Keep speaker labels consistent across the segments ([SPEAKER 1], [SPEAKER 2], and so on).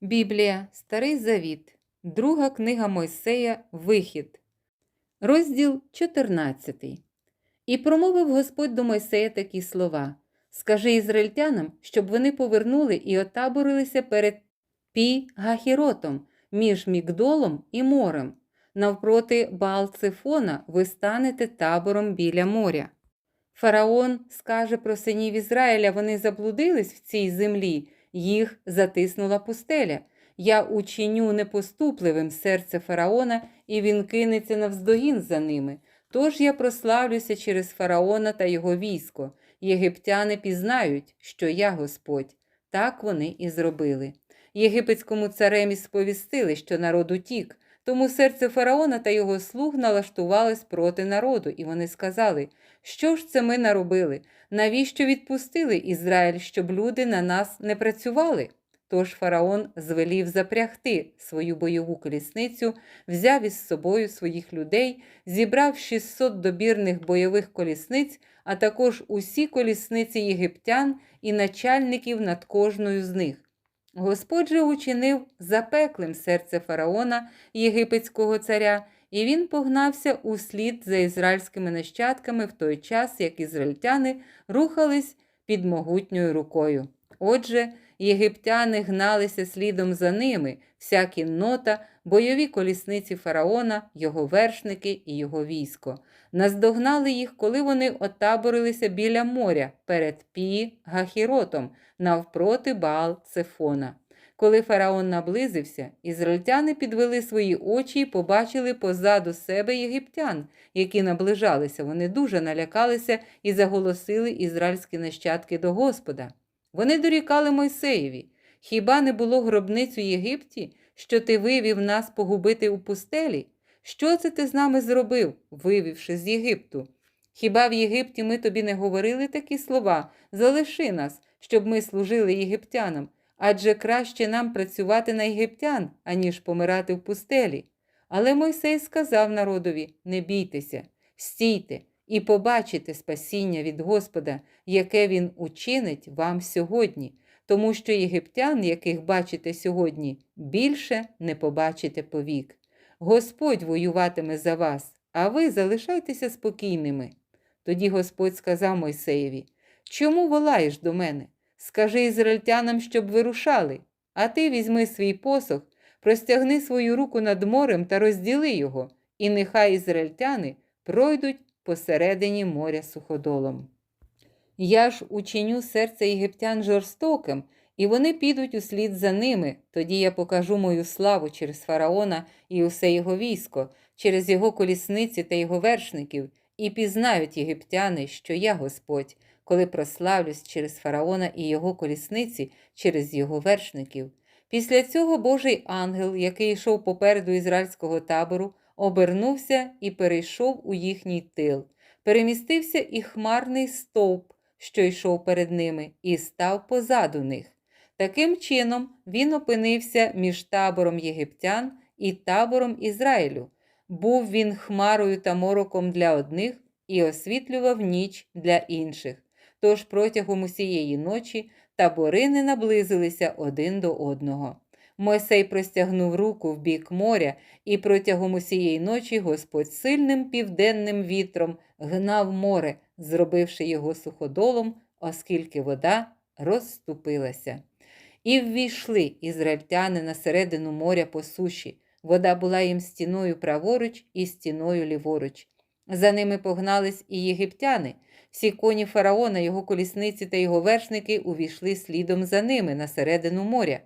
[SPEAKER 1] Біблія, Старий Завіт, Друга книга Мойсея, Вихід, розділ 14. І промовив Господь до Мойсея такі слова: Скажи ізраїльтянам, щоб вони повернули і отаборилися перед Пі Гахіротом, між Мігдолом і морем. Навпроти Баал-Цефона ви станете табором біля моря. Фараон скаже про синів Ізраїля, вони заблудились в цій землі, їх затиснула пустеля. Я учиню непоступливим серце фараона, і він кинеться навздогін за ними. Тож я прославлюся через фараона та його військо. Єгиптяни пізнають, що я Господь. Так вони і зробили. Єгипетському царемі сповістили, що народ утік. Тому серце фараона та його слуг налаштувались проти народу, і вони сказали, що ж це ми наробили? Навіщо відпустили Ізраїль, щоб люди на нас не працювали? Тож фараон звелів запрягти свою бойову колісницю, взяв із собою своїх людей, зібрав 600 добірних бойових колісниць, а також усі колісниці єгиптян і начальників над кожною з них. Господь же учинив запеклим серце фараона, єгипетського царя, і він погнався услід за ізраїльськими нащадками в той час, як ізраїльтяни рухались під могутньою рукою. Отже, єгиптяни гналися слідом за ними, вся кіннота, бойові колісниці фараона, його вершники і його військо. Наздогнали їх, коли вони отаборилися біля моря перед Пі Гахіротом, навпроти Баал Цефона. Коли фараон наблизився, ізраїльтяни підвели свої очі і побачили позаду себе єгиптян, які наближалися. Вони дуже налякалися і заголосили ізраїльські нащадки до Господа. Вони дорікали Мойсеєві. Хіба не було гробниць у Єгипті, що ти вивів нас погубити у пустелі? Що це ти з нами зробив, вивівши з Єгипту? Хіба в Єгипті ми тобі не говорили такі слова? Залиши нас, щоб ми служили єгиптянам, адже краще нам працювати на єгиптян, аніж помирати в пустелі. Але Мойсей сказав народові: Не бійтеся, стійте і побачите спасіння від Господа, яке Він учинить вам сьогодні, тому що єгиптян, яких бачите сьогодні, більше не побачите повік. Господь воюватиме за вас, а ви залишайтеся спокійними. Тоді Господь сказав Мойсеєві: Чому волаєш до мене? Скажи ізраїльтянам, щоб вирушали, а ти візьми свій посох, простягни свою руку над морем та розділи його, і нехай ізраїльтяни пройдуть посередині моря суходолом. Я ж учиню серце єгиптян жорстоким, і вони підуть услід за ними. Тоді я покажу мою славу через фараона і усе його військо, через його колісниці та його вершників, і пізнають єгиптяни, що я Господь, коли прославлюсь через фараона і його колісниці, через його вершників. Після цього Божий ангел, який йшов попереду ізраїльського табору, обернувся і перейшов у їхній тил. Перемістився і хмарний стовп, що йшов перед ними, і став позаду них. Таким чином, він опинився між табором єгиптян і табором Ізраїлю. Був він хмарою та мороком для одних і освітлював ніч для інших. Тож протягом усієї ночі табори не наблизилися один до одного. Мойсей простягнув руку в бік моря, і протягом усієї ночі Господь сильним південним вітром гнав море, зробивши його суходолом, оскільки вода розступилася. І ввійшли ізраїльтяни на середину моря по суші. Вода була їм стіною праворуч і стіною ліворуч. За ними погнались і єгиптяни. Всі коні фараона, його колісниці та його вершники увійшли слідом за ними на середину моря.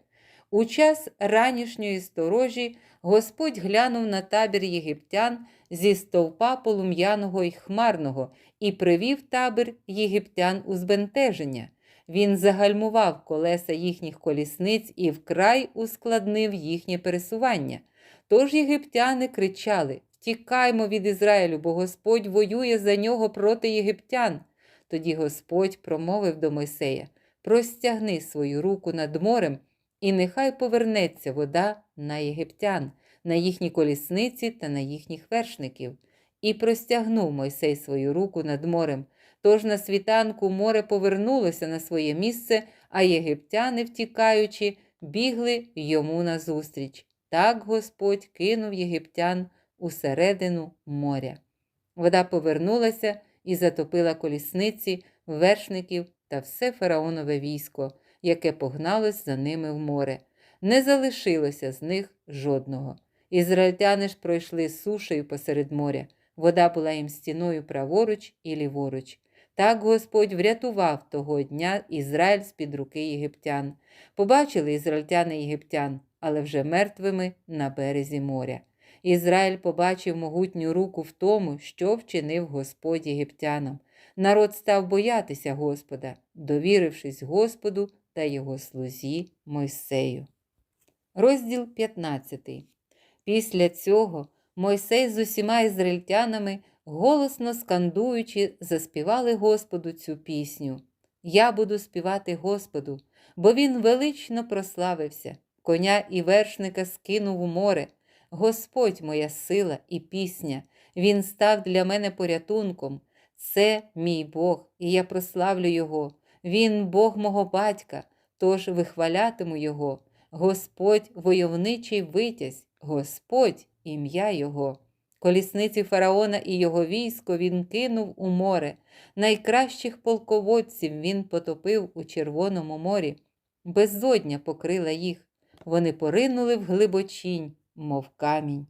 [SPEAKER 1] У час ранішньої сторожі Господь глянув на табір єгиптян зі стовпа полум'яного й хмарного і привів табір єгиптян у збентеження. Він загальмував колеса їхніх колісниць і вкрай ускладнив їхнє пересування. Тож єгиптяни кричали Втікаймо від Ізраїлю, бо Господь воює за нього проти єгиптян. Тоді Господь промовив до Мойсея Простягни свою руку над морем, і нехай повернеться вода на єгиптян, на їхні колісниці та на їхніх вершників. І простягнув Мойсей свою руку над морем. Тож на світанку море повернулося на своє місце, а єгиптяни, втікаючи, бігли йому назустріч. Так Господь кинув єгиптян усередину моря. Вода повернулася і затопила колісниці, вершників та все фараонове військо, яке погналось за ними в море. Не залишилося з них жодного. Ізраїльтяни ж пройшли сушею посеред моря. Вода була їм стіною праворуч і ліворуч. Так Господь врятував того дня Ізраїль з-під руки єгиптян. Побачили ізраїльтяни єгиптян, але вже мертвими на березі моря. Ізраїль побачив могутню руку в тому, що вчинив Господь єгиптянам. Народ став боятися Господа, довірившись Господу та його слузі Мойсею. Розділ 15. Після цього Мойсей з усіма ізраїльтянами, голосно скандуючи, заспівали Господу цю пісню. Я буду співати Господу, бо він велично прославився, коня і вершника скинув у море. Господь моя сила і пісня, Він став для мене порятунком. Це мій Бог, і я прославлю Його. Він Бог мого батька, тож вихвалятиму Його. Господь войовничий витязь, Господь ім'я Його. Колісниці фараона і його військо він кинув у море. Найкращих полководців він потопив у Червоному морі. Безодня покрила їх. Вони поринули в глибочінь, мов камінь.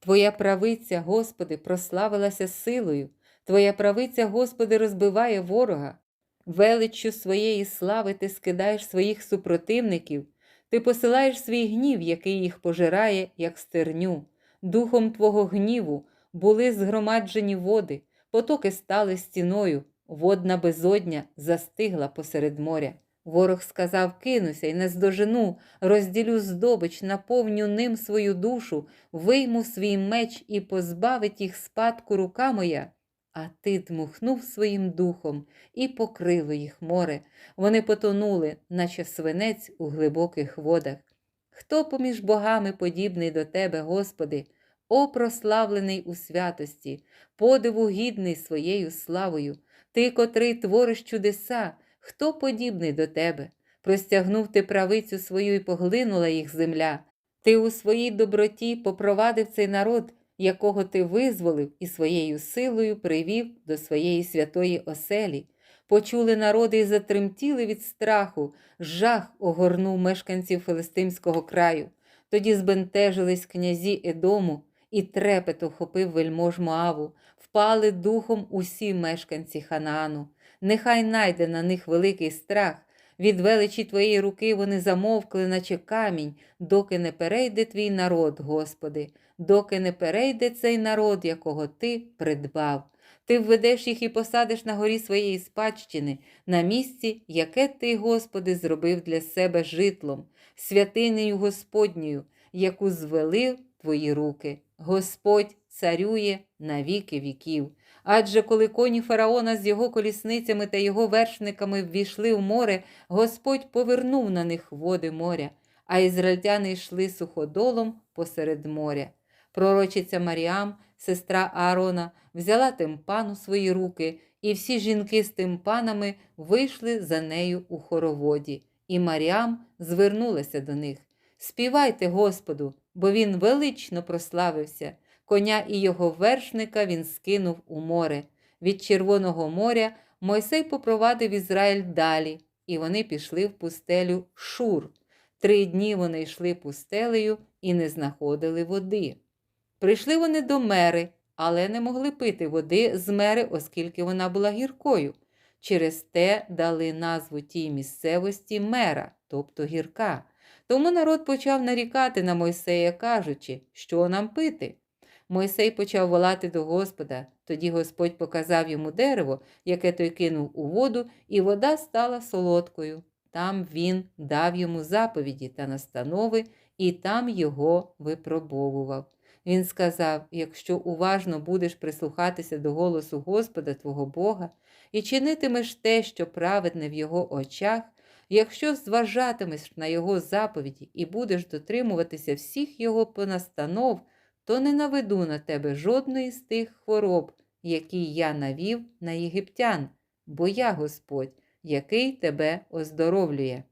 [SPEAKER 1] Твоя правиця, Господи, прославилася силою, Твоя правиця, Господи, розбиває ворога. Величчю своєї слави ти скидаєш своїх супротивників, ти посилаєш свій гнів, який їх пожирає, як стерню. Духом Твого гніву були згромаджені води, потоки стали стіною, водна безодня застигла посеред моря. Ворог сказав: кинуся і не здожену, розділю здобич, наповню ним свою душу, вийму свій меч і позбавить їх спадку рука моя. А ти дмухнув своїм духом і покрило їх море. Вони потонули, наче свинець у глибоких водах. Хто поміж богами подібний до тебе, Господи, о прославлений у святості, подиву гідний своєю славою, ти, котрий твориш чудеса, хто подібний до тебе? Простягнув ти правицю свою і поглинула їх земля. Ти у своїй доброті попровадив цей народ, якого ти визволив і своєю силою привів до своєї святої оселі. Почули народи і затремтіли від страху, жах огорнув мешканців Филистимського краю. Тоді збентежились князі Едому, і трепет охопив вельмож Моаву, впали духом усі мешканці Ханаану. Нехай найде на них великий страх. Від величі твоєї руки вони замовкли, наче камінь, доки не перейде твій народ, Господи, доки не перейде цей народ, якого ти придбав. Ти введеш їх і посадиш на горі своєї спадщини, на місці, яке ти, Господи, зробив для себе житлом, святинею Господньою, яку звели твої руки. Господь царює на віки віків. Адже коли коні фараона з його колісницями та його вершниками ввійшли в море, Господь повернув на них води моря, а ізраїльтяни йшли суходолом посеред моря. Пророчиця Маріам, сестра Аарона, взяла тимпан у свої руки, і всі жінки з тимпанами вийшли за нею у хороводі, і Маріам звернулася до них. Співайте Господу, бо він велично прославився. Коня і його вершника він скинув у море. Від Червоного моря Мойсей попровадив Ізраїль далі, і вони пішли в пустелю Шур. Три дні вони йшли пустелею і не знаходили води. Прийшли вони до мери, але не могли пити води з мери, оскільки вона була гіркою. Через те дали назву тій місцевості мера, тобто гірка. Тому народ почав нарікати на Мойсея, кажучи, що нам пити. Мойсей почав волати до Господа. Тоді Господь показав йому дерево, яке той кинув у воду, і вода стала солодкою. Там він дав йому заповіді та настанови, і там його випробовував. Він сказав: якщо уважно будеш прислухатися до голосу Господа твого Бога і чинитимеш те, що праведне в його очах, якщо зважатимеш на його заповіді і будеш дотримуватися всіх його понастанов, то не наведу на тебе жодної з тих хвороб, які я навів на єгиптян, бо я Господь, який тебе оздоровлює.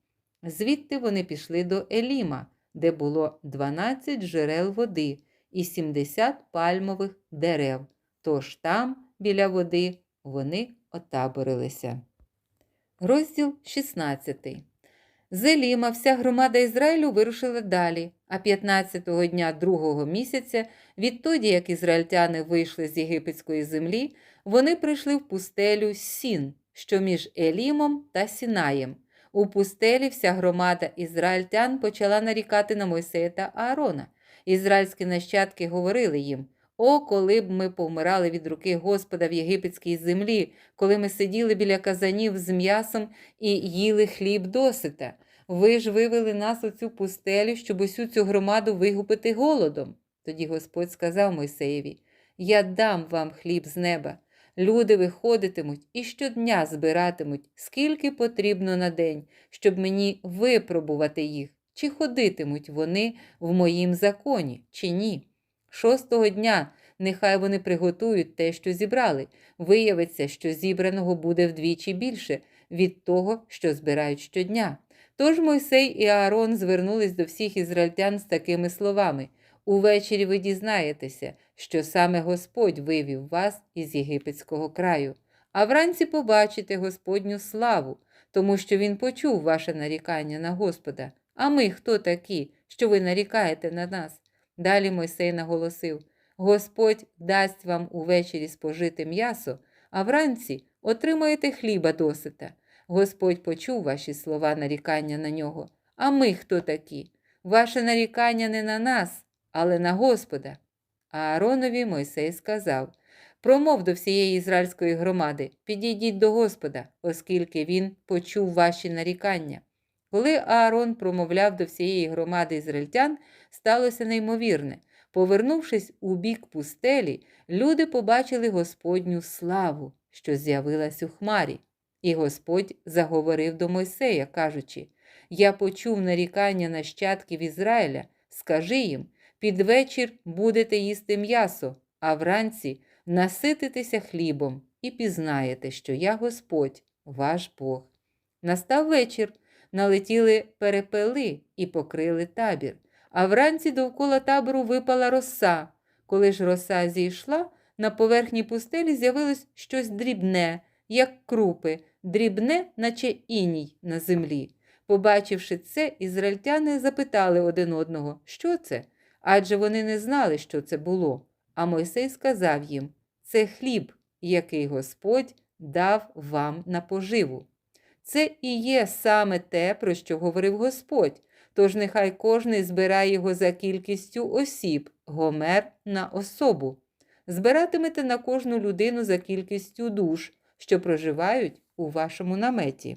[SPEAKER 1] Звідти вони пішли до Еліма, де було 12 джерел води і 70 пальмових дерев. Тож там, біля води, вони отаборилися. Розділ 16. З Еліма вся громада Ізраїлю вирушила далі, а 15-го дня другого місяця, відтоді, як ізраїльтяни вийшли з єгипетської землі, вони прийшли в пустелю Сін, що між Елімом та Сінаєм. У пустелі вся громада ізраїльтян почала нарікати на Мойсея та Аарона. Ізраїльські нащадки говорили їм: О, коли б ми повмирали від руки Господа в єгипетській землі, коли ми сиділи біля казанів з м'ясом і їли хліб досита. Ви ж вивели нас у цю пустелю, щоб усю цю громаду вигупити голодом. Тоді Господь сказав Мойсеєві: Я дам вам хліб з неба. Люди виходитимуть і щодня збиратимуть, скільки потрібно на день, щоб мені випробувати їх, чи ходитимуть вони в моїм законі, чи ні. Шостого дня нехай вони приготують те, що зібрали. Виявиться, що зібраного буде вдвічі більше від того, що збирають щодня. Тож Мойсей і Аарон звернулись до всіх ізраїльтян з такими словами: Увечері ви дізнаєтеся, що саме Господь вивів вас із єгипетського краю, а вранці побачите Господню славу, тому що Він почув ваше нарікання на Господа. А ми хто такі, що ви нарікаєте на нас? Далі Мойсей наголосив: Господь дасть вам увечері спожити м'ясо, а вранці отримаєте хліба досита. Господь почув ваші слова нарікання на нього. А ми хто такі? Ваше нарікання не на нас, але на Господа. А Ааронові Мойсей сказав: Промов до всієї ізраїльської громади, підійдіть до Господа, оскільки він почув ваші нарікання. Коли Аарон промовляв до всієї громади ізраїльтян, сталося неймовірне. Повернувшись у бік пустелі, люди побачили Господню славу, що з'явилась у хмарі. І Господь заговорив до Мойсея, кажучи: Я почув нарікання нащадків Ізраїля, скажи їм, під вечір будете їсти м'ясо, а вранці насититеся хлібом і пізнаєте, що я Господь, ваш Бог. Настав вечір, налетіли перепели і покрили табір, а вранці довкола табору випала роса. Коли ж роса зійшла, на поверхні пустелі з'явилось щось дрібне, як крупи, дрібне, наче іній на землі. Побачивши це, ізраїльтяни запитали один одного, що це? Адже вони не знали, що це було. А Мойсей сказав їм: це хліб, який Господь дав вам на поживу. Це і є саме те, про що говорив Господь. Тож нехай кожний збирає його за кількістю осіб, гомер на особу. Збиратимете на кожну людину за кількістю душ, що проживають у вашому наметі.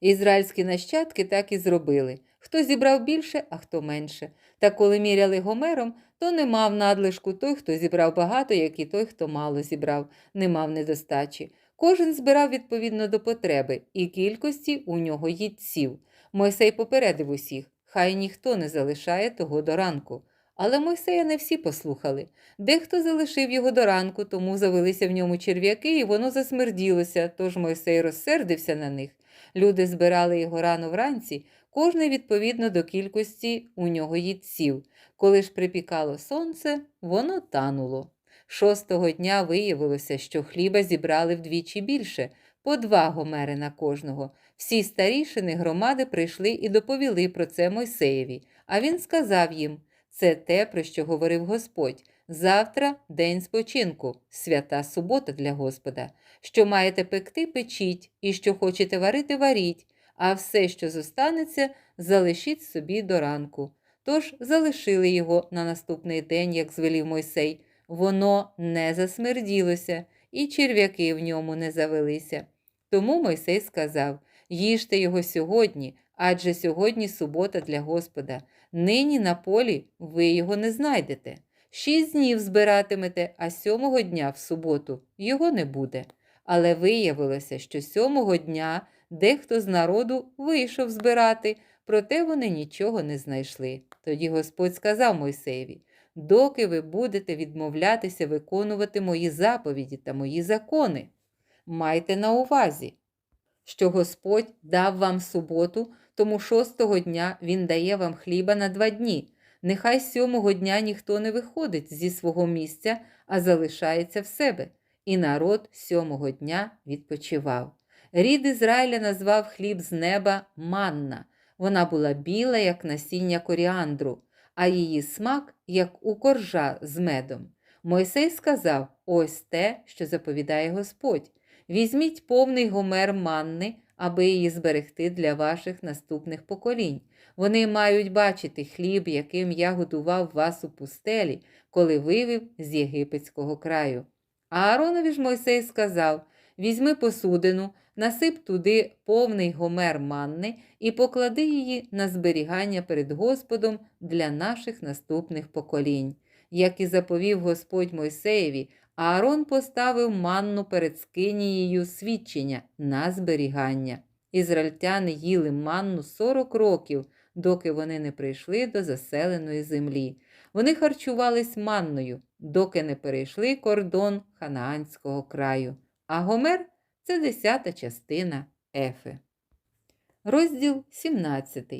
[SPEAKER 1] Ізраїльські нащадки так і зробили. Хто зібрав більше, а хто менше. Та коли міряли гомером, то не мав надлишку той, хто зібрав багато, як і той, хто мало зібрав, не мав недостачі. Кожен збирав відповідно до потреби і кількості у нього їдців. Мойсей попередив усіх, хай ніхто не залишає того до ранку. Але Мойсея не всі послухали. Дехто залишив його до ранку, тому завелися в ньому черв'яки, і воно засмерділося, тож Мойсей розсердився на них. Люди збирали його рано вранці, кожний відповідно до кількості у нього їдців. Коли ж припікало сонце, воно тануло. Шостого дня виявилося, що хліба зібрали вдвічі більше, по два гомери на кожного. Всі старішини громади прийшли і доповіли про це Мойсеєві, а він сказав їм це те, про що говорив Господь. Завтра день спочинку, свята субота для Господа. Що маєте пекти, печіть, і що хочете варити, варіть, а все, що зостанеться, залишіть собі до ранку. Тож залишили його на наступний день, як звелів Мойсей. Воно не засмерділося, і черв'яки в ньому не завелися. Тому Мойсей сказав: їжте його сьогодні, адже сьогодні субота для Господа. Нині на полі ви його не знайдете. Шість днів збиратимете, а сьомого дня в суботу його не буде. Але виявилося, що сьомого дня дехто з народу вийшов збирати, проте вони нічого не знайшли. Тоді Господь сказав Мойсеєві: доки ви будете відмовлятися виконувати мої заповіді та мої закони, майте на увазі, що Господь дав вам суботу, тому шостого дня він дає вам хліба на два дні. Нехай сьомого дня ніхто не виходить зі свого місця, а залишається в себе. І народ сьомого дня відпочивав. Рід Ізраїля назвав хліб з неба манна. Вона була біла, як насіння коріандру, а її смак, як у коржа з медом. Мойсей сказав: ось те, що заповідає Господь. Візьміть повний гомер манни, аби її зберегти для ваших наступних поколінь. Вони мають бачити хліб, яким я годував вас у пустелі, коли вивів з єгипетського краю. А Ааронові ж Мойсей сказав: Візьми посудину, насип туди повний гомер манни і поклади її на зберігання перед Господом для наших наступних поколінь. Як і заповів Господь Мойсеєві, Аарон поставив манну перед скинією свідчення на зберігання. Ізраїльтяни їли манну 40 років, доки вони не прийшли до заселеної землі. Вони харчувались манною, доки не перейшли кордон Ханаанського краю. А Гомер це десята частина Ефи. Розділ 17.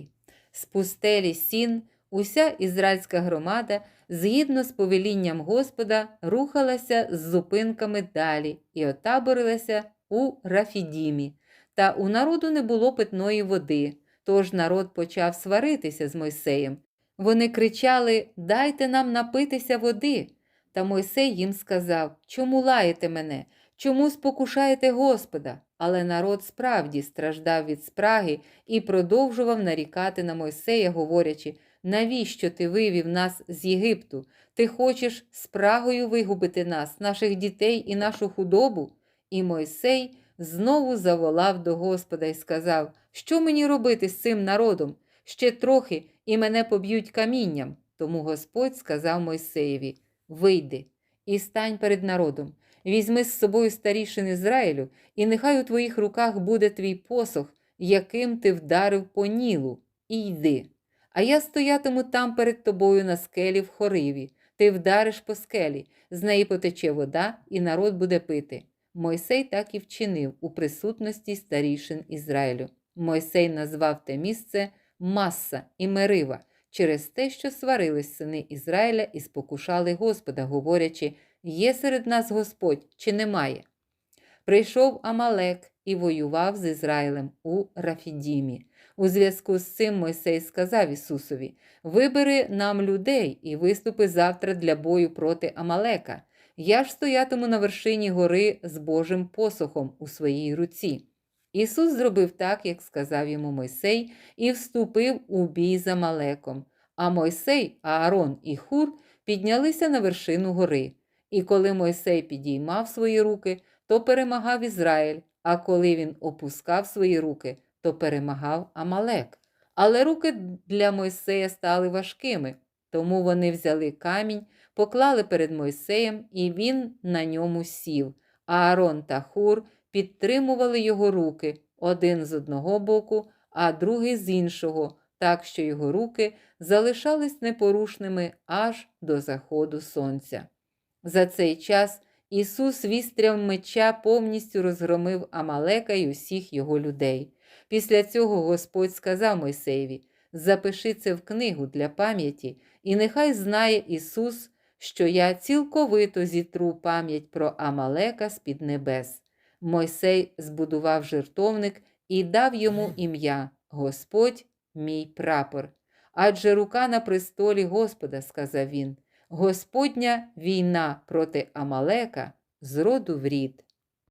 [SPEAKER 1] З пустелі Сін уся ізраїльська громада, згідно з повелінням Господа, рухалася з зупинками далі і отаборилася у Рафідімі. Та у народу не було питної води, тож народ почав сваритися з Мойсеєм. Вони кричали Дайте нам напитися води. Та Мойсей їм сказав Чому лаєте мене? Чому спокушаєте Господа? Але народ справді страждав від спраги і продовжував нарікати на Мойсея, говорячи Навіщо ти вивів нас з Єгипту? Ти хочеш спрагою вигубити нас, наших дітей і нашу худобу? І Мойсей знову заволав до Господа і сказав, що мені робити з цим народом? Ще трохи, і мене поб'ють камінням. Тому Господь сказав Мойсеєві: Вийди і стань перед народом, візьми з собою старішин Ізраїлю, і нехай у твоїх руках буде твій посох, яким ти вдарив по нілу, і йди. А я стоятиму там перед тобою на скелі в хориві. Ти вдариш по скелі, з неї потече вода, і народ буде пити. Мойсей так і вчинив у присутності старішин Ізраїлю. Мойсей назвав те місце Масса і Мерива через те, що сварились сини Ізраїля і спокушали Господа, говорячи: Є серед нас Господь чи немає? Прийшов Амалек і воював з Ізраїлем у Рафідімі. У зв'язку з цим Мойсей сказав Ісусові: Вибери нам людей і виступи завтра для бою проти Амалека. Я ж стоятиму на вершині гори з Божим посохом у своїй руці. Ісус зробив так, як сказав йому Мойсей, і вступив у бій за Малеком. А Мойсей, Аарон і Хур піднялися на вершину гори. І коли Мойсей підіймав свої руки, то перемагав Ізраїль, а коли він опускав свої руки, то перемагав Амалек. Але руки для Мойсея стали важкими, тому вони взяли камінь, поклали перед Мойсеєм, і він на ньому сів. А Аарон та Хур підтримували його руки один з одного боку, а другий з іншого, так що його руки залишались непорушними аж до заходу сонця. За цей час Ісус вістрям меча повністю розгромив Амалека й усіх його людей. Після цього Господь сказав Мойсеєві: Запиши це в книгу для пам'яті, і нехай знає Ісус, що я цілковито зітру пам'ять про Амалека з під небес. Мойсей збудував жертовник і дав йому ім'я Господь мій прапор. Адже рука на престолі Господа, сказав він, Господня війна проти Амалека з роду в рід.